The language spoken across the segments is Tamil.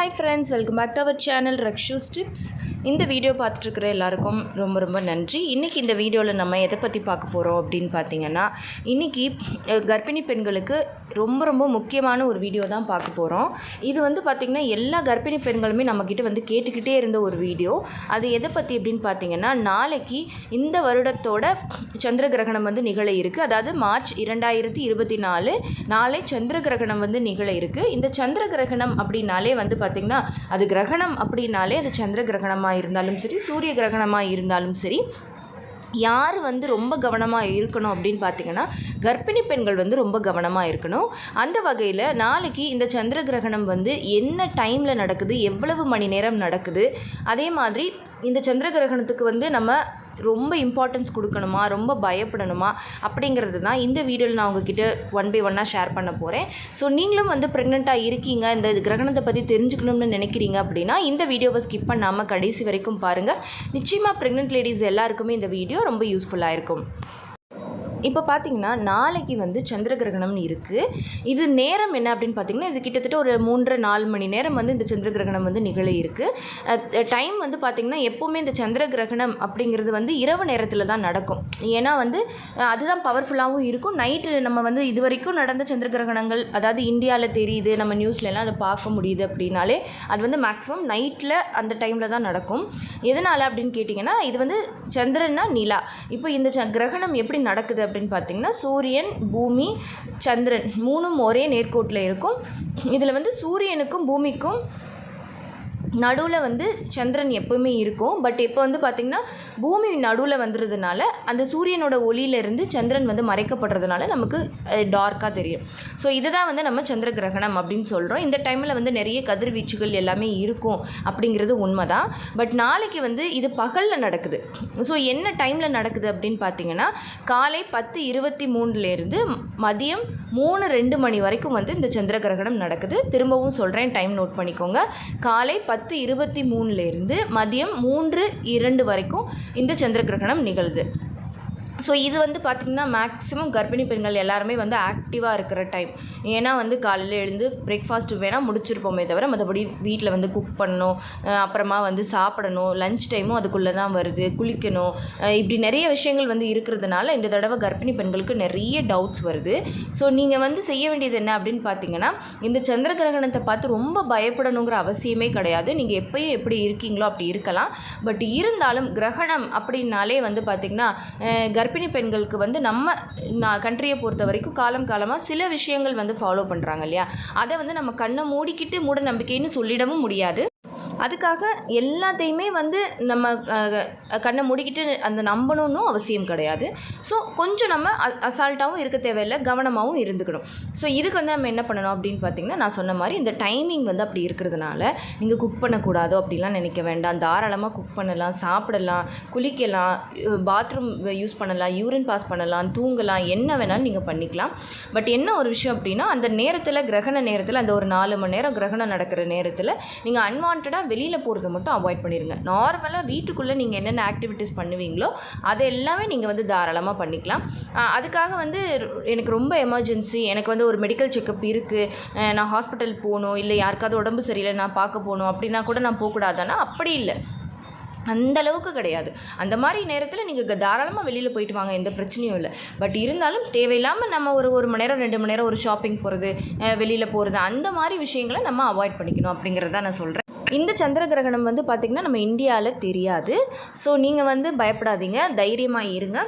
Hi friends welcome back to our channel Rakshu tips இந்த வீடியோ பார்த்துட்ருக்குற எல்லாருக்கும் ரொம்ப ரொம்ப நன்றி. இன்றைக்கி இந்த வீடியோவில் நம்ம எதை பற்றி பார்க்க போகிறோம் அப்படின்னு பார்த்தீங்கன்னா இன்றைக்கி கர்ப்பிணி பெண்களுக்கு ரொம்ப ரொம்ப முக்கியமான ஒரு வீடியோ தான் பார்க்க போகிறோம் இது வந்து பார்த்திங்கன்னா எல்லா கர்ப்பிணி பெண்களுமே நம்மக்கிட்ட வந்து கேட்டுக்கிட்டே இருந்த ஒரு வீடியோ அது எதை பற்றி அப்படின்னு பார்த்தீங்கன்னா நாளைக்கு இந்த வருடத்தோட சந்திர கிரகணம் வந்து நிகழ இருக்குது அதாவது மார்ச் இரண்டாயிரத்தி இருபத்தி நாலு நாளை சந்திர கிரகணம் வந்து நிகழ இருக்குது இந்த சந்திர கிரகணம் அப்படின்னாலே வந்து பார்த்திங்கன்னா அது கிரகணம் அப்படின்னாலே அது சந்திர கிரகணமாக இருந்தாலும் சரி சூரிய கிரகணமாக இருந்தாலும் சரி யார் வந்து ரொம்ப கவனமாக இருக்கணும் அப்படின்னு பார்த்தீங்கன்னா கர்ப்பிணி பெண்கள் வந்து ரொம்ப கவனமாக இருக்கணும். அந்த வகையில் நாளைக்கு இந்த சந்திர கிரகணம் வந்து என்ன டைமில் நடக்குது எவ்வளவு மணி நேரம் நடக்குது அதே மாதிரி இந்த சந்திர கிரகணத்துக்கு வந்து நம்ம ரொம்ப இம்பார்ட்டன்ஸ் கொடுக்கணுமா? ரொம்ப பயப்படணுமா? அப்படிங்கிறது தான் இந்த வீடியோவில் நான் உங்ககிட்ட ஒன் பை ஒன்னாக ஷேர் பண்ண போகிறேன் ஸோ நீங்களும் வந்து ப்ரெக்னெண்ட்டாக இருக்கீங்க இந்த கிரகணத்தை பற்றி தெரிஞ்சுக்கணும்னு நினைக்கிறீங்க அப்படின்னா இந்த வீடியோவை ஸ்கிப் பண்ணாமல் கடைசி வரைக்கும் பாருங்கள் நிச்சயமாக ப்ரெக்னென்ட் லேடிஸ் எல்லாருக்குமே இந்த வீடியோ ரொம்ப யூஸ்ஃபுல்லாக இருக்கும். இப்போ பார்த்தீங்கன்னா நாளைக்கு வந்து சந்திர கிரகணம்னு இருக்குது இது நேரம் என்ன அப்படின்னு பார்த்தீங்கன்னா இது கிட்டத்தட்ட ஒரு மூன்று நாலு மணி நேரம் வந்து இந்த சந்திர கிரகணம் வந்து நிகழ இருக்குது டைம் வந்து பார்த்திங்கன்னா எப்போவுமே இந்த சந்திர கிரகணம் அப்படிங்கிறது வந்து இரவு நேரத்தில் தான் நடக்கும். ஏன்னா வந்து அதுதான் பவர்ஃபுல்லாகவும் இருக்கும். நைட்டு நம்ம வந்து இது வரைக்கும் நடந்த சந்திர கிரகணங்கள் அதாவது இந்தியாவில் தெரியுது நம்ம நியூஸ்லலாம் அதை பார்க்க முடியுது அப்படின்னாலே அது வந்து மேக்ஸிமம் நைட்டில் அந்த டைமில் தான் நடக்கும். எதனால் அப்படின்னு கேட்டிங்கன்னா இது வந்து சந்திரன்னா நிலா. இப்போ இந்த ச கிரகணம் எப்படி நடக்குது அப்படின்னு பார்த்தீங்கன்னா சூரியன் பூமி சந்திரன் மூணும் ஒரே நேர்கோட்டில் இருக்கும். இதில் வந்து சூரியனுக்கும் பூமிக்கும் நடுவில் வந்து சந்திரன் எப்போவுமே இருக்கும். பட் இப்போ வந்து பார்த்திங்கன்னா பூமி நடுவில் வந்துடுறதுனால அந்த சூரியனோட ஒளியிலேருந்து சந்திரன் வந்து மறைக்கப்படுறதுனால நமக்கு டார்க்காக தெரியும். ஸோ இதுதான் வந்து நம்ம சந்திர கிரகணம் அப்படின்னு சொல்கிறோம் இந்த டைமில் வந்து நிறைய கதிர்வீச்சுகள் எல்லாமே இருக்கும் அப்படிங்கிறது உண்மை தான் பட் நாளைக்கு வந்து இது பகலில் நடக்குது. ஸோ என்ன டைமில் நடக்குது அப்படின்னு பார்த்தீங்கன்னா காலை பத்து இருபத்தி மூணுலேருந்து மதியம் மூணு ரெண்டு மணி வரைக்கும் வந்து இந்த சந்திர கிரகணம் நடக்குது. திரும்பவும் சொல்கிறேன் டைம் நோட் பண்ணிக்கோங்க. காலை பத்து இருபத்தி மூணுலேருந்து மதியம் மூன்று இரண்டு வரைக்கும் இந்த சந்திர கிரகணம் நிகழுது. ஸோ இது வந்து பார்த்திங்கன்னா மேக்ஸிமம் கர்ப்பிணி பெண்கள் எல்லாருமே வந்து ஆக்டிவாக இருக்கிற டைம் ஏன்னா வந்து காலையில் எழுந்து பிரேக்ஃபாஸ்ட் வேணால் முடிச்சிருப்போமே தவிர மற்றபடி வீட்டில் வந்து குக் பண்ணணும் அப்புறமா வந்து சாப்பிடணும் லஞ்ச் டைமும் அதுக்குள்ளே தான் வருது குளிக்கணும். இப்படி நிறைய விஷயங்கள் வந்து இருக்கிறதுனால இந்த தடவை கர்ப்பிணி பெண்களுக்கு நிறைய டவுட்ஸ் வருது. ஸோ நீங்கள் வந்து செய்ய வேண்டியது என்ன அப்படின்னு பார்த்தீங்கன்னா இந்த சந்திர கிரகணத்தை பார்த்து ரொம்ப பயப்படணுங்கிற அவசியமே கிடையாது. நீங்கள் எப்பயும் எப்படி இருக்கீங்களோ அப்படி இருக்கலாம். பட் இருந்தாலும் கிரகணம் அப்படின்னாலே வந்து பார்த்திங்கன்னா கர்ப்ப கர்ப்பிணி பெண்களுக்கு வந்து நம்ம நான் கண்ட்ரியை பொறுத்த வரைக்கும் காலம் காலமாக சில விஷயங்கள் வந்து ஃபாலோ பண்ணுறாங்க இல்லையா? அதை வந்து நம்ம கண்ணை மூடிக்கிட்டு மூட நம்பிக்கைன்னு சொல்லிடவும் முடியாது. அதுக்காக எல்லாத்தையுமே வந்து நம்ம கண்ணை மூடிக்கிட்டு அந்த நம்பணும்னு அவசியம் கிடையாது. ஸோ கொஞ்சம் நம்ம அசால்ட்டாகவும் இருக்க தேவையில்லை கவனமாகவும் இருந்துக்கணும். ஸோ இதுக்கு வந்து நம்ம என்ன பண்ணணும் அப்படின்னு பார்த்தீங்கன்னா நான் சொன்ன மாதிரி இந்த டைமிங் வந்து அப்படி இருக்கிறதுனால நீங்கள் குக் பண்ணக்கூடாதோ அப்படிலாம் நினைக்க வேண்டாம். தாராளமாக குக் பண்ணலாம் சாப்பிடலாம் குளிக்கலாம் பாத்ரூம் யூஸ் பண்ணலாம் யூரின் பாஸ் பண்ணலாம் தூங்கலாம் என்ன வேணாலும் நீங்கள் பண்ணிக்கலாம். பட் என்ன ஒரு விஷயம் அப்படின்னா அந்த நேரத்தில் கிரகண நேரத்தில் அந்த ஒரு நாலு மணி நேரம் கிரகணம் நடக்கிற நேரத்தில் நீங்கள் அன்வான்டாக வெளியில் போகிறத மட்டும் அவாய்ட் பண்ணிடுங்க நார்மலாக வீட்டுக்குள்ளே நீங்கள் என்னென்ன ஆக்டிவிட்டீஸ் பண்ணுவீங்களோ அது எல்லாமே நீங்கள் வந்து தாராளமாக பண்ணிக்கலாம். அதுக்காக வந்து எனக்கு ரொம்ப எமர்ஜென்சி எனக்கு வந்து ஒரு மெடிக்கல் செக்கப் இருக்குது நான் ஹாஸ்பிட்டல் போகணும் இல்லை யாருக்காவது உடம்பு சரியில்லை நான் பார்க்க போகணும் அப்படின்னா கூட நான் போகக்கூடாதானா அப்படி இல்லை. அந்த அளவுக்கு கிடையாது. அந்த மாதிரி நேரத்தில் நீங்கள் தாராளமாக வெளியில் போயிட்டு வாங்க எந்த பிரச்சனையும் இல்லை. பட் இருந்தாலும் தேவையில்லாமல் நம்ம ஒரு ஒரு மணி நேரம் ரெண்டு மணி நேரம் ஒரு ஷாப்பிங் போகிறது வெளியில் போகிறது அந்த மாதிரி விஷயங்களை நம்ம அவாய்ட் பண்ணிக்கணும் அப்படிங்கிறத நான் சொல்கிறேன் இந்த சந்திர கிரகணம் வந்து பார்த்திங்கன்னா நம்ம இந்தியாவில் தெரியாது. ஸோ நீங்கள் வந்து பயப்படாதீங்க. தைரியமாக இருங்க.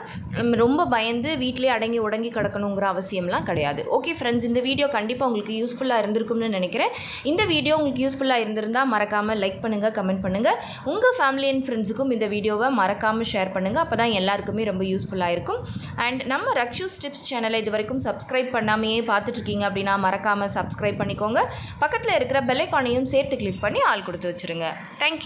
ரொம்ப பயந்து வீட்டிலே அடங்கி உடங்கி கிடக்கணுங்கிற அவசியம்லாம் கிடையாது. ஓகே ஃப்ரெண்ட்ஸ் இந்த வீடியோ கண்டிப்பாக உங்களுக்கு யூஸ்ஃபுல்லாக இருந்திருக்கும்னு நினைக்கிறேன். இந்த வீடியோ உங்களுக்கு யூஸ்ஃபுல்லாக இருந்திருந்தால் மறக்காமல் லைக் பண்ணுங்கள் கமெண்ட் பண்ணுங்கள் உங்கள் ஃபேமிலி அண்ட் ஃப்ரெண்ட்ஸுக்கும் இந்த வீடியோவை மறக்காமல் ஷேர் பண்ணுங்கள் அப்போ தான் எல்லாருக்குமே ரொம்ப யூஸ்ஃபுல்லாக இருக்கும். அண்ட் நம்ம ரக்ஷூ ஸ்டிப்ஸ் சேனலை இது வரைக்கும் சப்ஸ்கிரைப் பண்ணாமையே பார்த்துட்ருக்கீங்க அப்படின்னா மறக்காமல் சப்ஸ்கிரைப் பண்ணிக்கோங்க. பக்கத்தில் இருக்கிற பெல்லைக்கானையும் சேர்த்து கிளிக் பண்ணி ஆள் கொடுத்து வச்சுருங்க. தேங்க்யூ